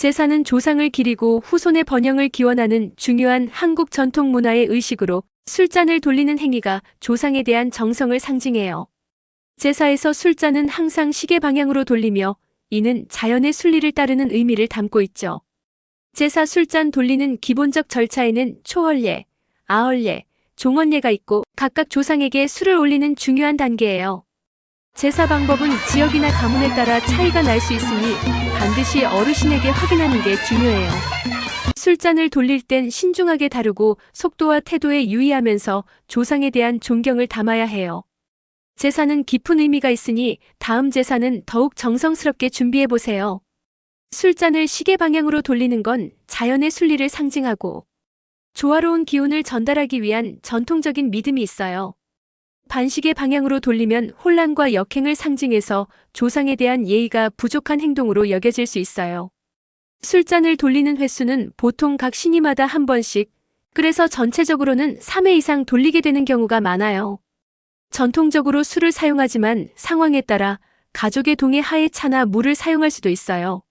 제사는 조상을 기리고 후손의 번영을 기원하는 중요한 한국 전통 문화의 의식으로 술잔을 돌리는 행위가 조상에 대한 정성을 상징해요. 제사에서 술잔은 항상 시계 방향으로 돌리며 이는 자연의 순리를 따르는 의미를 담고 있죠. 제사 술잔 돌리는 기본적 절차에는 초월예, 아월예, 종원예가 있고 각각 조상에게 술을 올리는 중요한 단계예요. 제사 방법은 지역이나 가문에 따라 차이가 날 수 있으니 반드시 어르신에게 확인하는 게 중요해요. 술잔을 돌릴 땐 신중하게 다루고 속도와 태도에 유의하면서 조상에 대한 존경을 담아야 해요. 제사는 깊은 의미가 있으니 다음 제사는 더욱 정성스럽게 준비해 보세요. 술잔을 시계 방향으로 돌리는 건 자연의 순리를 상징하고 조화로운 기운을 전달하기 위한 전통적인 믿음이 있어요. 반시계 방향으로 돌리면 혼란과 역행을 상징해서 조상에 대한 예의가 부족한 행동으로 여겨질 수 있어요. 술잔을 돌리는 횟수는 보통 각 신이마다 한 번씩, 그래서 전체적으로는 3회 이상 돌리게 되는 경우가 많아요. 전통적으로 술을 사용하지만 상황에 따라 가족의 동의 하에 차나 물을 사용할 수도 있어요.